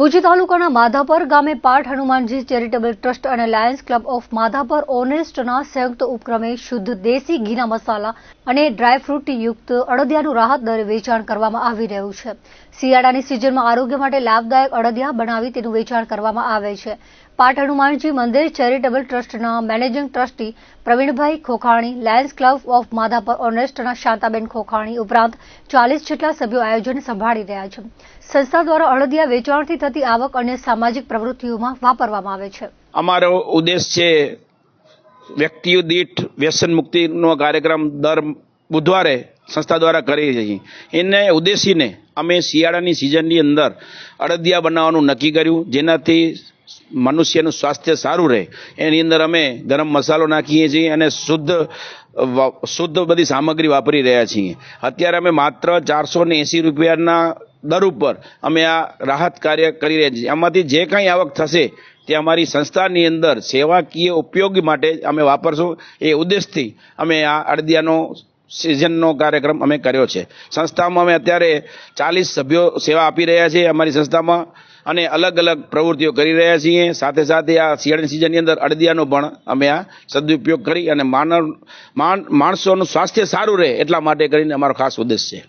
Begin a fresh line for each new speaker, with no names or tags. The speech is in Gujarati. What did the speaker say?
ભુજ તાલુકાના માધાપર ગામે પાઠ હનુમાનજી ચેરિટેબલ ટ્રસ્ટ અને લાયન્સ ક્લબ ઓફ માધાપર ઓનેસ્ટના સંયુક્ત ઉપક્રમે શુદ્ધ દેશી ઘીના મસાલા અને ડ્રાયફ્રૂટ યુક્ત અડદિયાનું રાહત દરે વેચાણ કરવામાં આવી રહ્યું છે. શિયાળાની સિઝનમાં આરોગ્ય માટે લાભદાયક અડદિયા બનાવી તેનું વેચાણ કરવામાં આવે છે. પાઠ હનુમાનજી મંદિર ચેરિટેબલ ટ્રસ્ટના managing trustee Pravinbhai Khokhani, Lions Club of Madhapar ઓનેસ્ટના Shantaben Khokhani ઉપરાંત ચાલીસ જેટલા સભ્યો આયોજન સંભાળી રહ્યા છે. સંસ્થા દ્વારા અડદિયા વેચાણથી થતી આવક અને સામાજિક પ્રવૃત્તિઓમાં વાપરવામાં આવે છે.
અમારો ઉદ્દેશ છે વ્યક્તિઓ દીઠ વ્યસન મુક્તિનો કાર્યક્રમ દર બુધવારે સંસ્થા દ્વારા કરી છીએ એને ઉદ્દેશીને અમે શિયાળાની સિઝનની અંદર અડદિયા બનાવવાનું નક્કી કર્યું, જેનાથી મનુષ્યનું સ્વાસ્થ્ય સારું રહે. એની અંદર અમે ગરમ મસાલો નાખીએ છીએ અને શુદ્ધ શુદ્ધ બધી સામગ્રી વાપરી રહ્યા છીએ. અત્યારે અમે માત્ર ચારસો ને એંસી રૂપિયાના દર ઉપર અમે આ રાહત કાર્ય કરી રહ્યા છીએ. આમાંથી જે કાંઈ આવક થશે તે અમારી સંસ્થાની અંદર સેવાકીય ઉપયોગ માટે અમે વાપરશું. એ ઉદ્દેશથી અમે આ અડદિયાનો સિઝનનો કાર્યક્રમ અમે કર્યો છે. સંસ્થામાં અમે અત્યારે ચાલીસ સભ્યો સેવા આપી રહ્યા છીએ અમારી સંસ્થામાં અને અલગ અલગ પ્રવૃત્તિઓ કરી રહ્યા છીએ. સાથે સાથે આ શિયાળાની સિઝનની અંદર અડદિયાનો પણ અમે આ સદુપયોગ કરી અને માનવ માણ- માણસોનું સ્વાસ્થ્ય સારું રહે એટલા માટે કરીને અમારો ખાસ ઉદ્દેશ છે.